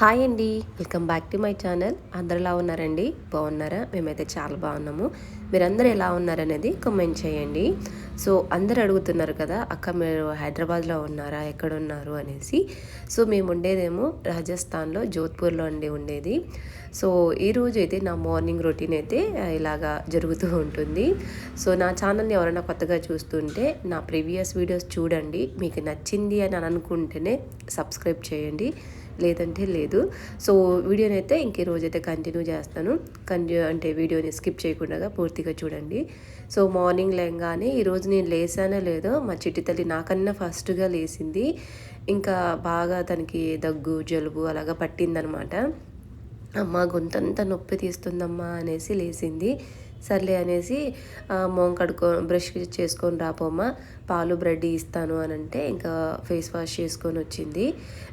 Hi అండి. Welcome back to my channel. అందరు ఎలా ఉన్నారండి? బాగున్నారా? మేమైతే చాలా బాగున్నాము. మీరందరూ ఎలా ఉన్నారనేది కామెంట్ చేయండి. సో అందరు అడుగుతున్నారు కదా అక్క మీరు హైదరాబాద్లో ఉన్నారా? ఎక్కడ ఉన్నారు అనేసి. సో మేము ఉండేదేమో రాజస్థాన్లో జోధ్పూర్లో అండి ఉండేది. సో ఈరోజు అయితే నా మార్నింగ్ రొటీన్ అయితే ఇలాగా జరుగుతూ ఉంటుంది. సో నా ఛానల్ని ఎవరైనా కొత్తగా చూస్తుంటే నా ప్రీవియస్ వీడియోస్ చూడండి. మీకు నచ్చింది అని అనుకుంటేనే సబ్స్క్రైబ్ చేయండి. లేదంటే లేదు. సో వీడియోని అయితే ఇంకే రోజైతే కంటిన్యూ చేస్తాను. కంటిన్యూ అంటే వీడియోని స్కిప్ చేయకుండా పూర్తిగా చూడండి. సో మార్నింగ్ లేగానే ఈరోజు నేను లేసానో లేదో మా చిట్టి తల్లి నాకన్నా ఫస్ట్గా లేసింది. ఇంకా బాగా తనకి దగ్గు జలుబు అలాగా పట్టిందనమాట. అమ్మ గొంతంతా నొప్పి తీస్తుందమ్మా అనేసి లేచింది సర్లే అనేసి మొహం కడుక్కో బ్రష్ చేసుకొని రాపోమ్మా పాలు బ్రెడ్ ఇస్తాను అని అంటే ఇంకా ఫేస్ వాష్ చేసుకొని వచ్చింది.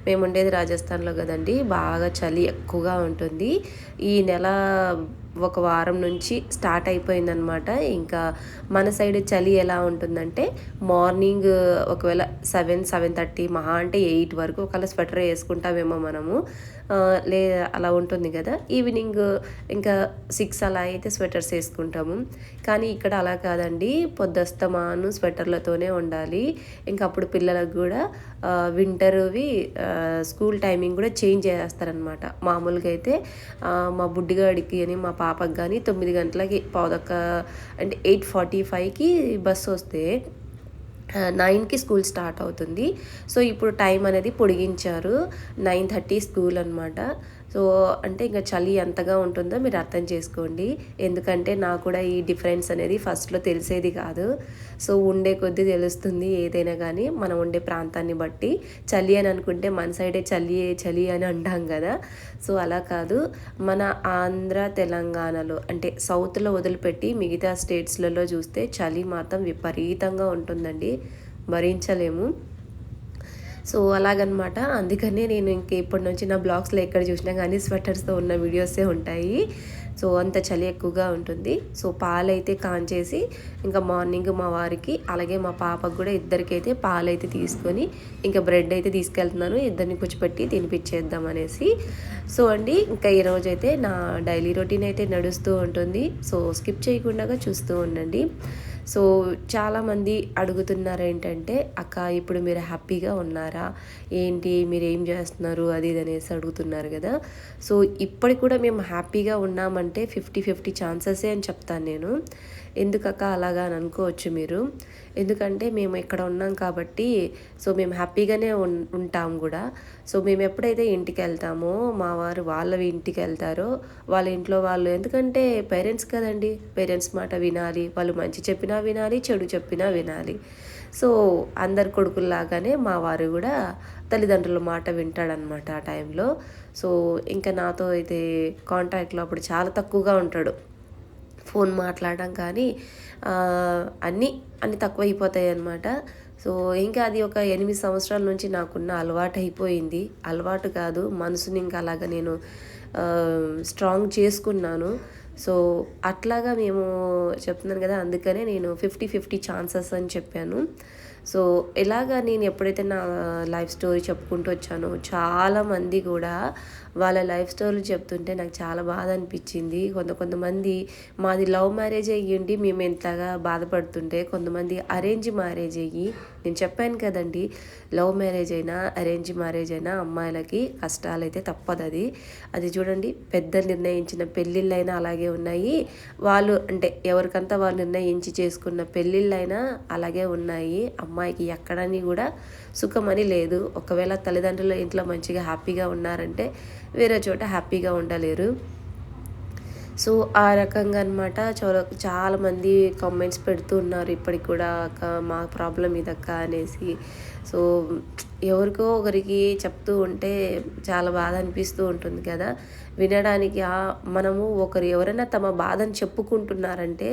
మేము ఉండేది రాజస్థాన్లో కదండి. బాగా చలి ఎక్కువగా ఉంటుంది. ఈ నెల ఒక వారం నుంచి స్టార్ట్ అయిపోయిందనమాట. ఇంకా మన సైడ్ చలి ఎలా ఉంటుందంటే మార్నింగ్ ఒకవేళ సెవెన్ సెవెన్ థర్టీ మహా అంటే ఎయిట్ వరకు ఒకవేళ స్వెటర్ వేసుకుంటామేమో మనము. లే అలా ఉంటుంది కదా. ఈవినింగ్ ఇంకా సిక్స్ అలా అయితే స్వెటర్స్ వేసుకుంటాము. కానీ ఇక్కడ అలా కాదండి. పొద్దుస్తమాను స్వెటర్లతోనే ఉండాలి. ఇంకా అప్పుడు పిల్లలకు కూడా వింటర్వి స్కూల్ టైమింగ్ కూడా చేంజ్ చేస్తారనమాట మామూలుగా అయితే మా బుడ్డిగాడికి అని మా పాపకి కానీ తొమ్మిది గంటలకి పావుదక్క అంటే ఎయిట్ ఫార్టీ ఫైవ్కి బస్సు వస్తే నైన్కి స్కూల్ స్టార్ట్ అవుతుంది. సో ఇప్పుడు టైం అనేది పొడిగించారు. నైన్ థర్టీ స్కూల్ అనమాట సో అంటే ఇంకా చలి ఎంతగా ఉంటుందో మీరు అర్థం చేసుకోండి. ఎందుకంటే నాకు కూడా ఈ డిఫరెన్స్ అనేది ఫస్ట్లో తెలిసేది కాదు. సో ఉండే కొద్దీ తెలుస్తుంది ఏదైనా కానీ మనం ఉండే ప్రాంతాన్ని బట్టి. చలి అని అనుకుంటే మన సైడే చలి చలి అని అంటాం కదా. సో అలా కాదు. మన ఆంధ్ర తెలంగాణలో అంటే సౌత్లో వదిలిపెట్టి మిగతా స్టేట్స్లలో చూస్తే చలి మాత్రం విపరీతంగా ఉంటుందండి. భరించలేము. సో అలాగనమాట. అందుకనే నేను ఇంక ఇప్పటి నుంచి నా బ్లాగ్స్లో ఎక్కడ చూసినా కానీ స్వెటర్స్తో ఉన్న వీడియోసే ఉంటాయి. సో అంత చలి ఎక్కువగా ఉంటుంది. సో పాలైతే కాంచేసి ఇంకా మార్నింగ్ మా వారికి అలాగే మా పాపకు కూడా ఇద్దరికైతే పాలైతే తీసుకొని ఇంకా బ్రెడ్ అయితే తీసుకెళ్తున్నాను. ఇద్దరిని కూర్చోపెట్టి తినిపించేద్దాం అనేసి. సో అండి ఇంకా ఈరోజు అయితే నా డైలీ రొటీన్ అయితే నడుస్తూ ఉంటుంది. సో స్కిప్ చేయకుండా చూస్తూ ఉండండి. సో చాలామంది అడుగుతున్నారు ఏంటంటే అక్క ఇప్పుడు మీరు హ్యాపీగా ఉన్నారా? ఏంటి? మీరు ఏం చేస్తున్నారు? అది ఇది అనేసి అడుగుతున్నారు కదా. సో ఇప్పటికి కూడా మేము హ్యాపీగా ఉన్నామంటే ఫిఫ్టీ ఫిఫ్టీ ఛాన్సెసే అని చెప్తాను నేను. ఎందుకక్క అలాగా అని అనుకోవచ్చు మీరు? ఎందుకంటే మేము ఇక్కడ ఉన్నాం కాబట్టి సో మేము హ్యాపీగానే ఉంటాం కూడా. సో మేము ఎప్పుడైతే ఇంటికి వెళ్తామో మా వారు వాళ్ళ ఇంటికి వెళ్తారో వాళ్ళ ఇంట్లో వాళ్ళు ఎందుకంటే పేరెంట్స్ కదండి. పేరెంట్స్ మాట వినాలి వాళ్ళు మంచి చెప్పినా వినాలి చెడు చెప్పినా వినాలి. సో అందరి కొడుకుల్లాగానే మా వారు కూడా తల్లిదండ్రుల మాట వింటాడనమాట ఆ టైంలో సో ఇంకా నాతో అయితే కాంటాక్ట్లో అప్పుడు చాలా తక్కువగా ఉంటాడు. ఫోన్ మాట్లాడడం కానీ అన్నీ అన్నీ తక్కువ అయిపోతాయి అన్నమాట సో ఇంకా అది ఒక ఎనిమిది సంవత్సరాల నుంచి నాకున్న అలవాటు అయిపోయింది అలవాటు కాదు మనసుని ఇంకా అలాగా నేను స్ట్రాంగ్ చేసుకున్నాను. సో అట్లాగా మేము చెప్తున్నాను కదా అందుకనే నేను ఫిఫ్టీ ఫిఫ్టీ ఛాన్సెస్ అని చెప్పాను. సో ఇలాగా నేను ఎప్పుడైతే నా లైఫ్ స్టోరీ చెప్పుకుంటూ వచ్చానో చాలామంది కూడా వాళ్ళ లైఫ్ స్టోరీలు చెప్తుంటే నాకు చాలా బాధ అనిపించింది. కొంత కొంతమంది మాది లవ్ మ్యారేజ్ అయ్యిండి మేము ఎంతగా బాధపడుతుంటే కొంతమంది అరేంజ్ మ్యారేజ్ అయ్యి నేను చెప్పాను కదండి లవ్ మ్యారేజ్ అయినా అరేంజ్ మ్యారేజ్ అయినా అమ్మాయిలకి కష్టాలు అయితే తప్పదు అది అది చూడండి పెద్ద నిర్ణయించిన పెళ్ళిళ్ళైనా అలాగే ఉన్నాయి. వాళ్ళు అంటే ఎవరికంతా వాళ్ళు నిర్ణయించి చేసుకున్న పెళ్ళిళ్ళైనా అలాగే ఉన్నాయి. అమ్మాయికి ఎక్కడని కూడా సుఖమని లేదు. ఒకవేళ తల్లిదండ్రులు ఇంట్లో మంచిగా హ్యాపీగా ఉన్నారంటే వేరే చోట హ్యాపీగా ఉండలేరు. సో ఆ రకంగా అనమాట చాలా చాలామంది కామెంట్స్ పెడుతూ ఉన్నారు. ఇప్పటికి కూడా అక్క మా ప్రాబ్లం ఇదక్క అనేసి. సో ఎవరికో ఒకరికి చెప్తూ ఉంటే చాలా బాధ అనిపిస్తూ ఉంటుంది కదా. వినడానికి మనము ఒకరు ఎవరైనా తమ బాధను చెప్పుకుంటున్నారంటే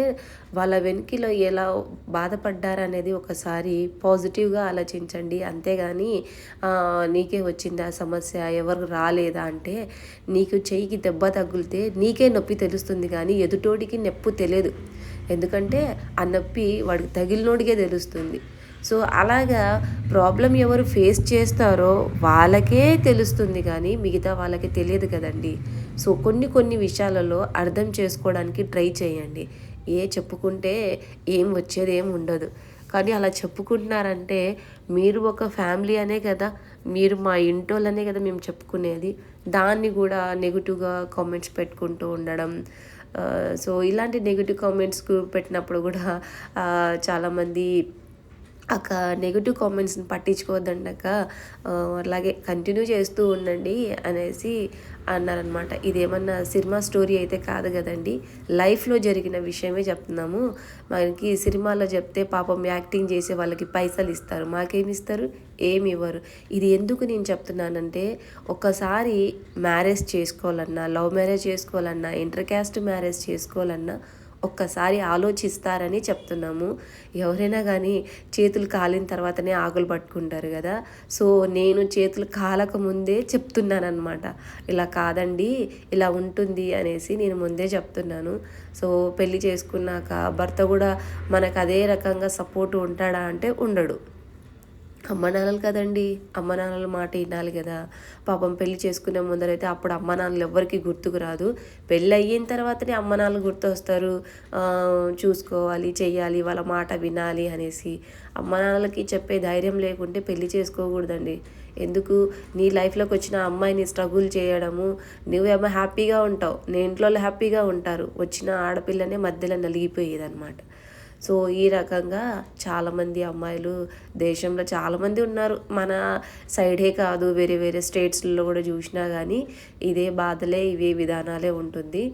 వాళ్ళ వెనుకలో ఎలా బాధపడ్డారనేది ఒకసారి పాజిటివ్గా ఆలోచించండి. అంతేగాని నీకే వచ్చింది ఆ సమస్య? ఎవరు రాలేదా అంటే నీకు చెయ్యికి దెబ్బ తగిలితే నీకే నొప్పి తెలుస్తుంది కానీ ఎదుటోడికి నొప్పి తెలియదు ఎందుకంటే ఆ నొప్పి వాడికి తగిలినోడికే తెలుస్తుంది. సో అలాగా ప్రాబ్లం ఎవరు ఫేస్ చేస్తారో వాళ్ళకే తెలుస్తుంది కానీ మిగతా వాళ్ళకి తెలియదు కదండి. సో కొన్ని కొన్ని విషయాలలో అర్థం చేసుకోవడానికి ట్రై చేయండి. ఏ చెప్పుకుంటే ఏం వచ్చేది ఏం ఉండదు. కానీ అలా చెప్పుకుంటున్నారంటే మీరు ఒక ఫ్యామిలీ అనే కదా మీరు మా ఇంటోళ్ళనే కదా మేము చెప్పుకునేది. దాన్ని కూడా నెగిటివ్గా కామెంట్స్ పెట్టుకుంటూ ఉండడం. సో ఇలాంటి నెగిటివ్ కామెంట్స్ పెట్టినప్పుడు కూడా చాలామంది అక్క నెగిటివ్ కామెంట్స్ని పట్టించుకోవద్దన్నాక అలాగే కంటిన్యూ చేస్తూ ఉండండి అనేసి అన్నారనమాట ఇదేమన్నా సినిమా స్టోరీ అయితే కాదు కదండి. లైఫ్లో జరిగిన విషయమే చెప్తున్నాము. మనకి సినిమాలో చెప్తే పాపం యాక్టింగ్ చేసే వాళ్ళకి పైసలు ఇస్తారు. మాకేమి ఇస్తారు? ఏమి ఇవ్వరు. ఇది ఎందుకు నేను చెప్తున్నానంటే ఒక్కసారి మ్యారేజ్ చేసుకోవాలన్నా లవ్ మ్యారేజ్ చేసుకోవాలన్నా ఇంటర్ క్యాస్ట్ మ్యారేజ్ చేసుకోవాలన్నా ఒక్కసారి ఆలోచిస్తారని చెప్తున్నాము. ఎవరైనా కానీ చేతులు కాలిన తర్వాతనే ఆకులు పట్టుకుంటారు కదా. సో నేను చేతులు కాలక ముందే చెప్తున్నాను ఇలా కాదండి ఇలా ఉంటుంది అనేసి నేను ముందే చెప్తున్నాను. సో పెళ్ళి చేసుకున్నాక భర్త కూడా మనకు అదే రకంగా సపోర్ట్ ఉంటాడా అంటే ఉండడు. అమ్మ నాన్నలు కదండి. అమ్మ నాన్నల మాట వినాలి కదా. పాపం పెళ్ళి చేసుకునే ముందరైతే అప్పుడు అమ్మ నాన్నలు ఎవరికి గుర్తుకు రాదు. పెళ్ళి అయిన తర్వాతనే అమ్మ నాన్నలు గుర్తు వస్తారు చూసుకోవాలి చెయ్యాలి వాళ్ళ మాట వినాలి అనేసి. అమ్మ నాన్నలకి చెప్పే ధైర్యం లేకుంటే పెళ్ళి చేసుకోకూడదండి. ఎందుకు? నీ లైఫ్లోకి వచ్చిన అమ్మాయిని స్ట్రగుల్ చేయడము. నువ్వేమో హ్యాపీగా ఉంటావు. నీ ఇంట్లో హ్యాపీగా ఉంటారు. వచ్చిన ఆడపిల్లనే మధ్యలో నలిగిపోయేది అనమాట సో ఈ రకంగా చాలామంది అమ్మాయిలు దేశంలో చాలామంది ఉన్నారు. మన సైడే కాదు వేరే వేరే స్టేట్స్లో కూడా చూసినా కానీ ఇదే బాధలే ఇవే విధానాలే ఉంటుంది.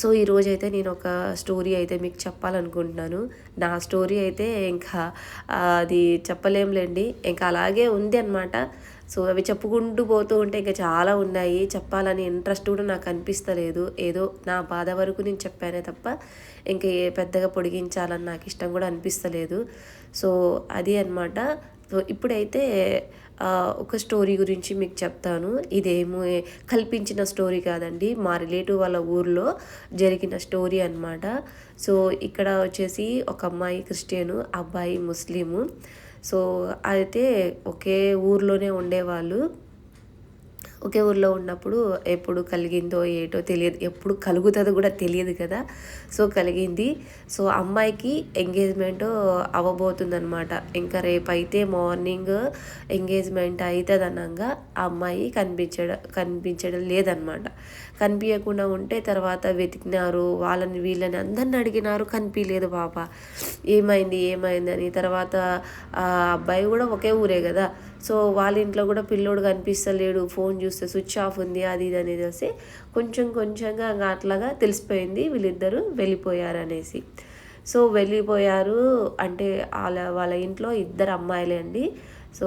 సో ఈరోజైతే నేను ఒక స్టోరీ అయితే మీకు చెప్పాలనుకుంటున్నాను. నా స్టోరీ అయితే ఇంకా అది చెప్పలేంలేండి ఇంకా అలాగే ఉంది అనమాట సో అవి చెప్పుకుంటూ పోతూ ఉంటే ఇంకా చాలా ఉన్నాయి. చెప్పాలని ఇంట్రెస్ట్ కూడా నాకు అనిపిస్తలేదు. ఏదో నా బాధ వరకు నేను చెప్పానే తప్ప ఇంకా ఏ పెద్దగా పొడిగించాలని నాకు ఇష్టం కూడా అనిపిస్తలేదు. సో అది అనమాట సో ఇప్పుడైతే ఒక స్టోరీ గురించి మీకు చెప్తాను. ఇదేమో కల్పించిన స్టోరీ కాదండి. మా రిలేటివ్ వాళ్ళ ఊర్లో జరిగిన స్టోరీ అనమాట సో ఇక్కడ వచ్చేసి ఒక అమ్మాయి క్రిస్టియను అబ్బాయి ముస్లిము. సో అయితే ఒకే ఊర్లోనే ఉండేవాళ్ళు. ఒకే ఊర్లో ఉన్నప్పుడు ఎప్పుడు కలిగిందో ఏటో తెలియదు. ఎప్పుడు కలుగుతుందో కూడా తెలియదు కదా. సో కలిగింది. సో అమ్మాయికి ఎంగేజ్మెంట్ అవ్వబోతుందనమాట ఇంకా రేపైతే మార్నింగ్ ఎంగేజ్మెంట్ అవుతుంది అనగా ఆ అమ్మాయి కనిపించడం కనిపించడం లేదనమాట కనిపించకుండా ఉంటే తర్వాత వెతికినారు. వాళ్ళని వీళ్ళని అందరిని అడిగినారు కనిపించలేదు పాప. ఏమైంది ఏమైంది అని తర్వాత ఆ అబ్బాయి కూడా ఒకే ఊరే కదా. సో వాళ్ళ ఇంట్లో కూడా పిల్లోడు కనిపిస్తలేడు ఫోన్ చూస్తే స్విచ్ ఆఫ్ ఉంది అది ఇది అనేది వస్తే కొంచెం కొంచెంగా అట్లాగా తెలిసిపోయింది వీళ్ళిద్దరూ వెళ్ళిపోయారు అనేసి సో వెళ్ళిపోయారు అంటే వాళ్ళ వాళ్ళ ఇంట్లో ఇద్దరు అమ్మాయిలే అండి. సో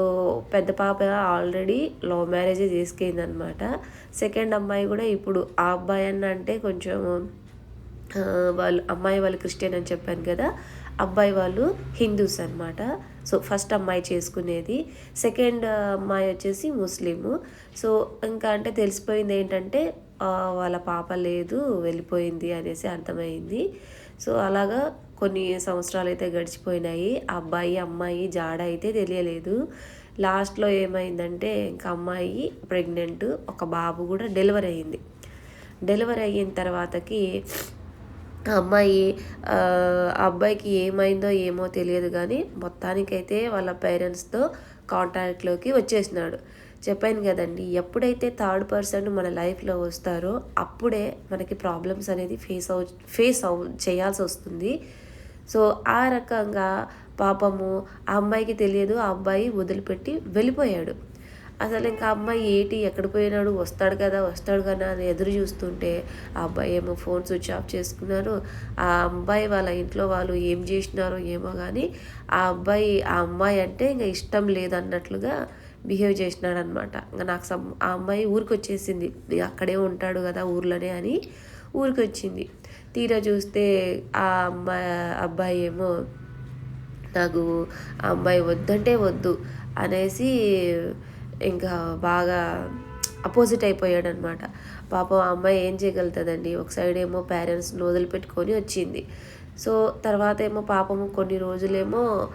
పెద్ద పాప ఆల్రెడీ లవ్ మ్యారేజ్ చేసుకుంది అనమాట సెకండ్ అమ్మాయి కూడా ఇప్పుడు ఆ అబ్బాయి అన్న అంటే కొంచెం వాళ్ళు అమ్మాయి వాళ్ళు క్రిస్టియన్ అని చెప్పాను కదా అబ్బాయి వాళ్ళు హిందూస్ అనమాట సో ఫస్ట్ అమ్మాయి చేసుకునేది. సెకండ్ అమ్మాయి వచ్చేసి ముస్లిము. సో ఇంకా అంటే తెలిసిపోయింది ఏంటంటే వాళ్ళ పాప లేదు వెళ్ళిపోయింది అనేసి అర్థమైంది. సో అలాగా కొన్ని సంవత్సరాలు అయితే గడిచిపోయినాయి. అబ్బాయి అమ్మాయి జాడ అయితే తెలియలేదు. లాస్ట్లో ఏమైందంటే ఇంకా అమ్మాయి ప్రెగ్నెంట్ ఒక బాబు కూడా డెలివరీ అయ్యింది డెలివరీ అయిన తర్వాతకి అమ్మాయి అబ్బాయికి ఏమైందో ఏమో తెలియదు కానీ మొత్తానికైతే వాళ్ళ పేరెంట్స్తో కాంటాక్ట్లోకి వచ్చేసినాడు. చెప్పాను కదండి ఎప్పుడైతే థర్డ్ పర్సన్ మన లైఫ్లో వస్తారో అప్పుడే మనకి ప్రాబ్లమ్స్ అనేది ఫేస్ అవు ఫేస్ అవు చేయాల్సి వస్తుంది. సో ఆ రకంగా పాపము ఆ అమ్మాయికి తెలియదు ఆ అబ్బాయి వదిలిపెట్టి వెళ్ళిపోయాడు. అసలు ఇంకా అమ్మాయి ఏటి ఎక్కడ పోయినాడు వస్తాడు కదా వస్తాడు కదా అని ఎదురు చూస్తుంటే ఆ అబ్బాయి ఏమో ఫోన్ స్విచ్ ఆఫ్ చేసుకున్నారు ఆ అబ్బాయి వాళ్ళ ఇంట్లో వాళ్ళు ఏం చేసినారో ఏమో కానీ ఆ అబ్బాయి ఆ అమ్మాయి అంటే ఇంకా ఇష్టం లేదన్నట్లుగా బిహేవ్ చేసినాడు అనమాట ఇంకా నాకు సమ్ ఆ అమ్మాయి ఊరికి వచ్చేసింది అక్కడే ఉంటాడు కదా ఊర్లోనే అని ఊరికి వచ్చింది తీరా చూస్తే ఆ అమ్మాయి అబ్బాయి ఏమో నాకు ఆ అమ్మాయి వద్దంటే వద్దు అనేసి ఇంకా బాగా అపోజిట్ అయిపోయాడు అనమాట పాపం ఆ అమ్మాయి ఏం చేయగలుగుతుందండి? ఒక సైడ్ ఏమో పేరెంట్స్ని వదిలిపెట్టుకొని వచ్చింది. సో తర్వాత ఏమో పాపము కొన్ని రోజులేమో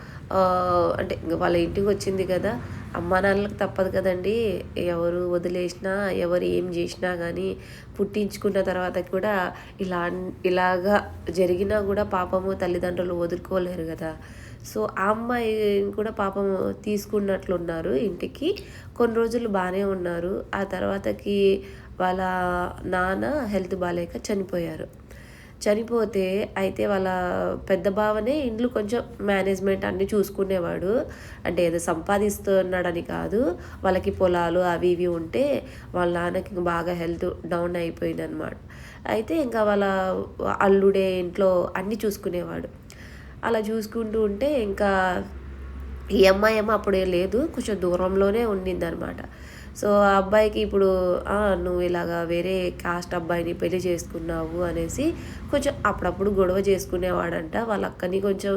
అంటే వాళ్ళ ఇంటికి వచ్చింది కదా. అమ్మా నాన్నలకు తప్పదు కదండి. ఎవరు వదిలేసినా ఎవరు ఏం చేసినా కానీ పుట్టించుకున్న తర్వాత కూడా ఇలా ఇలాగా జరిగినా కూడా పాపము తల్లిదండ్రులు వదులుకోలేరు కదా. సో ఆ అమ్మాయి కూడా పాపం తీసుకున్నట్లున్నారు ఇంటికి. కొన్ని రోజులు బాగానే ఉన్నారు. ఆ తర్వాతకి వాళ్ళ నాన్న హెల్త్ బాగాలేక చనిపోయారు. చనిపోతే అయితే వాళ్ళ పెద్ద బావనే ఇండ్లు కొంచెం మేనేజ్మెంట్ అన్నీ చూసుకునేవాడు. అంటే ఏదో సంపాదిస్తున్నాడని కాదు. వాళ్ళకి పొలాలు అవి ఇవి ఉంటే వాళ్ళ నాన్నకి బాగా హెల్త్ డౌన్ అయిపోయింది అనమాట అయితే ఇంకా వాళ్ళ అల్లుడే ఇంట్లో అన్నీ చూసుకునేవాడు. అలా చూసుకుంటూ ఉంటే ఇంకా ఈ అమ్మాయి ఏమో అప్పుడే లేదు కొంచెం దూరంలోనే ఉండింది అనమాట సో ఆ అబ్బాయికి ఇప్పుడు నువ్వు ఇలాగా వేరే కాస్ట్ అబ్బాయిని పెళ్ళి చేసుకున్నావు అనేసి కొంచెం అప్పుడప్పుడు గొడవ చేసుకునేవాడంట. వాళ్ళ అక్కని కొంచెం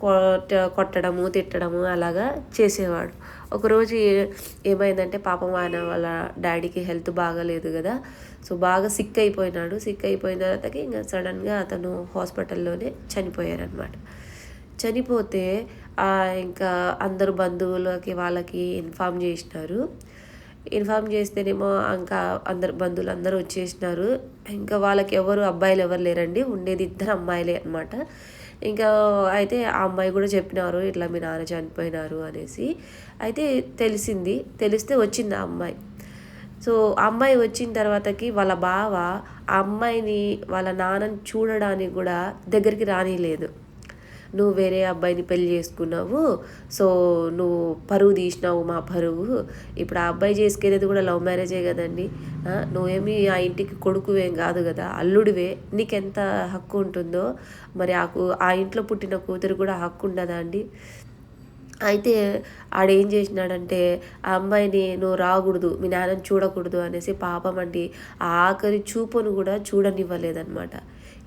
కొట్ట కొట్టడము తిట్టడము అలాగా చేసేవాడు. ఒకరోజు ఏమైందంటే పాపం ఆయన వాళ్ళ డాడీకి హెల్త్ బాగాలేదు కదా సో బాగా సిక్ అయిపోయినాడు సిక్ అయిపోయిన తర్వాతకి ఇంకా సడన్గా అతను హాస్పిటల్లోనే చనిపోయారనమాట చనిపోతే ఇంకా అందరు బంధువులకి వాళ్ళకి ఇన్ఫామ్ చేసినారు. ఇన్ఫామ్ చేస్తేనేమో ఇంకా అందరు బంధువులు అందరూ వచ్చేసినారు. ఇంకా వాళ్ళకి ఎవరు అబ్బాయిలు ఎవరు లేరండి. ఉండేది ఇద్దరు అమ్మాయిలే అనమాట ఇంకా అయితే ఆ అమ్మాయి కూడా చెప్పినారు ఇట్లా మీ నాన్న చనిపోయినారు అనేసి. అయితే తెలిసింది తెలిస్తే వచ్చింది ఆ అమ్మాయి. సో అమ్మాయి వచ్చిన తర్వాతకి వాళ్ళ బావ ఆ అమ్మాయిని వాళ్ళ నాన్నని చూడడానికి కూడా దగ్గరికి రానిలేదు. నువ్వు వేరే అబ్బాయిని పెళ్ళి చేసుకున్నావు సో నువ్వు పరువు తీసినావు మా పరువు. ఇప్పుడు ఆ అబ్బాయి చేసుకునేది కూడా లవ్ మ్యారేజే కదండి. నువ్వేమి ఆ ఇంటికి కొడుకువేం కాదు కదా అల్లుడివే. నీకెంత హక్కు ఉంటుందో మరి ఆ ఆ ఇంట్లో పుట్టిన కూతురు కూడా హక్కు ఉండదా అండి? అయితే ఆడేం చేసినాడంటే ఆ అమ్మాయిని నువ్వు రాకూడదు మీ నాన్నని చూడకూడదు అనేసి పాపం అండి ఆఖరి చూపును కూడా చూడనివ్వలేదన్నమాట.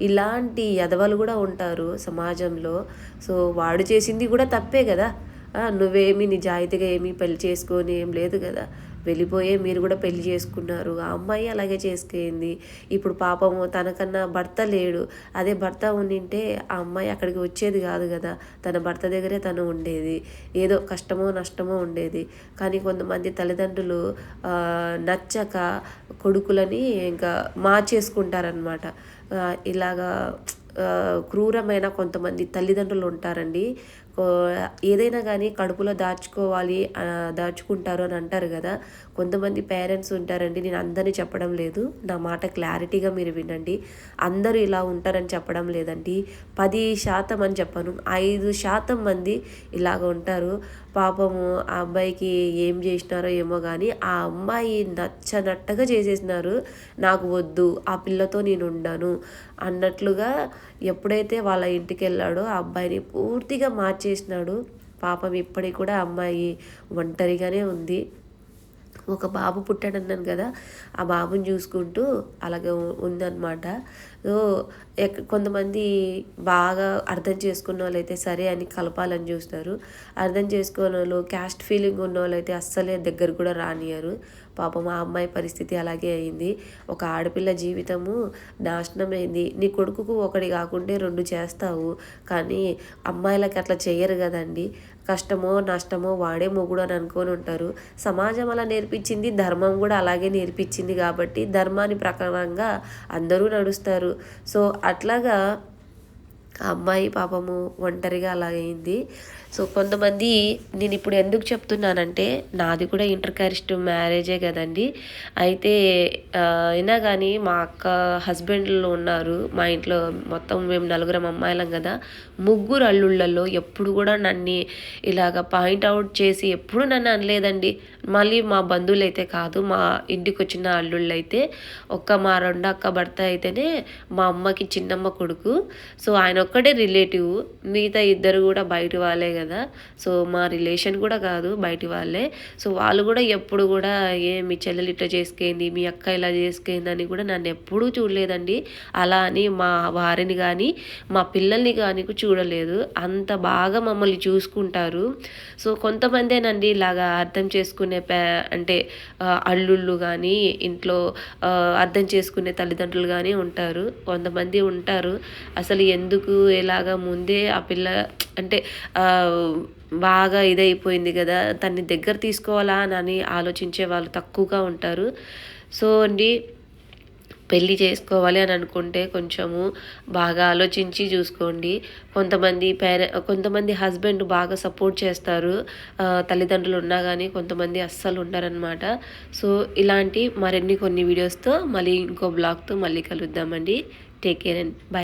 ఇలాంటి ఎదవలు కూడా ఉంటారు సమాజంలో. సో వాడు చేసింది కూడా తప్పే కదా. నువ్వేమి నిజాయితీగా ఏమీ పెళ్ళి చేసుకొని ఏం లేదు కదా. వెళ్ళిపోయే మీరు కూడా పెళ్ళి చేసుకున్నారు. ఆ అమ్మాయి అలాగే చేసుకుంది. ఇప్పుడు పాపము తనకన్నా భర్త లేడు. అదే భర్త ఉండింటే ఆ అమ్మాయి అక్కడికి వచ్చేది కాదు కదా. తన భర్త దగ్గరే తను ఉండేది. ఏదో కష్టమో నష్టమో ఉండేది. కానీ కొంతమంది తల్లిదండ్రులు నచ్చక కొడుకులని ఇంకా మార్చేసుకుంటారనమాట ఇలాగా క్రూరమైన కొంతమంది తల్లిదండ్రులు ఉంటారండి. ఏదైనా కానీ కడుపులో దాచుకోవాలి దాచుకుంటారు అని అంటారు కదా. కొంతమంది పేరెంట్స్ ఉంటారండి నేను అందరినీ చెప్పడం లేదు. నా మాట క్లారిటీగా మీరు వినండి. అందరూ ఇలా ఉంటారని చెప్పడం లేదండి. పది శాతం అని చెప్పను. ఐదు శాతం మంది ఇలాగ ఉంటారు. పాపము ఆ అబ్బాయికి ఏం చేసినారో ఏమో కానీ ఆ అమ్మాయి నచ్చనట్టుగా చేసేసినారు. నాకు వద్దు ఆ పిల్లతో నేను ఉండను. అన్నట్లుగా ఎప్పుడైతే వాళ్ళ ఇంటికి వెళ్ళాడో ఆ అబ్బాయిని పూర్తిగా మార్చేసినాడు. పాపం ఇప్పటికి కూడా అమ్మాయి ఒంటరిగానే ఉంది. ఒక బాబు పుట్టాడన్నాను కదా ఆ బాబుని చూసుకుంటూ అలాగే ఉందన్నమాట. సో కొంతమంది బాగా అర్థం చేసుకున్న వాళ్ళైతే సరే అని కలపాలని చూస్తారు. అర్థం చేసుకున్న వాళ్ళు క్యాస్ట్ ఫీలింగ్ ఉన్న వాళ్ళైతే అస్సలే దగ్గర కూడా రానియరు పాపం ఆ అమ్మాయి పరిస్థితి అలాగే అయింది. ఒక ఆడపిల్ల జీవితము నాశనం అయింది నీ కొడుకుకు ఒకటి కాకుంటే రెండు చేస్తావు. కానీ అమ్మాయిలకి అట్లా చేయరు కదండి. కష్టమో నష్టమో వాడే మొగుడు అని అనుకొని ఉంటారు. సమాజం అలా నేర్పించింది ధర్మం కూడా అలాగే నేర్పించింది కాబట్టి ధర్మాన్ని ప్రకారంగా అందరూ నడుస్తారు. సో అట్లాగా అమ్మాయి పాపము ఒంటరిగా అలాగైంది. సో కొంతమంది నేను ఇప్పుడు ఎందుకు చెప్తున్నానంటే నాది కూడా ఇంటర్ క్యారిస్ట్ మ్యారేజే కదండి. అయితే అయినా కానీ మా అక్క హస్బెండ్లో ఉన్నారు. మా ఇంట్లో మొత్తం మేము నలుగురం అమ్మాయిలం కదా. ముగ్గురు అల్లుళ్ళల్లో ఎప్పుడు కూడా నన్ను ఇలాగ పాయింట్ అవుట్ చేసి ఎప్పుడు నన్ను అనలేదండి. మళ్ళీ మా బంధువులు అయితే కాదు మా ఇంటికి వచ్చిన అల్లుళ్ళు అయితే ఒక్క మా రెండు అక్క భర్త అయితేనే మా అమ్మకి చిన్నమ్మ కొడుకు. సో ఆయన ఒక్కడే రిలేటివ్ మిగతా ఇద్దరు కూడా బయట వాళ్ళే కదా. సో మా రిలేషన్ కూడా కాదు బయటి వాళ్ళే. సో వాళ్ళు కూడా ఎప్పుడు కూడా ఏ మీ చెల్లెలు ఇట్లా చేసుకేంది మీ అక్క ఇలా చేసుకేంది అని కూడా నన్ను ఎప్పుడూ చూడలేదండి. అలా అని మా వారిని కానీ మా పిల్లల్ని కానీ చూడలేదు. అంత బాగా మమ్మల్ని చూసుకుంటారు. సో కొంతమందేనండి ఇలాగా అర్థం చేసుకునే అంటే అల్లుళ్ళు కానీ ఇంట్లో అర్థం చేసుకునే తల్లిదండ్రులు కానీ ఉంటారు. కొంతమంది ఉంటారు. అసలు ఎందుకు ఎలాగా ముందే ఆ పిల్ల అంటే బాగా ఇదైపోయింది కదా దాన్ని దగ్గర తీసుకోవాలా అని ఆలోచించే వాళ్ళు తక్కువగా ఉంటారు. సో అండి పెళ్ళి చేసుకోవాలి అని అనుకుంటే కొంచెము బాగా ఆలోచించి చూసుకోండి. కొంతమంది పేరె కొంతమంది హస్బెండ్ బాగా సపోర్ట్ చేస్తారు. తల్లిదండ్రులు ఉన్నా కానీ కొంతమంది అస్సలు ఉండరనమాట సో ఇలాంటి మరిన్ని కొన్ని వీడియోస్తో మళ్ళీ ఇంకో బ్లాగ్తో మళ్ళీ కలుద్దామండి. Take care and bye.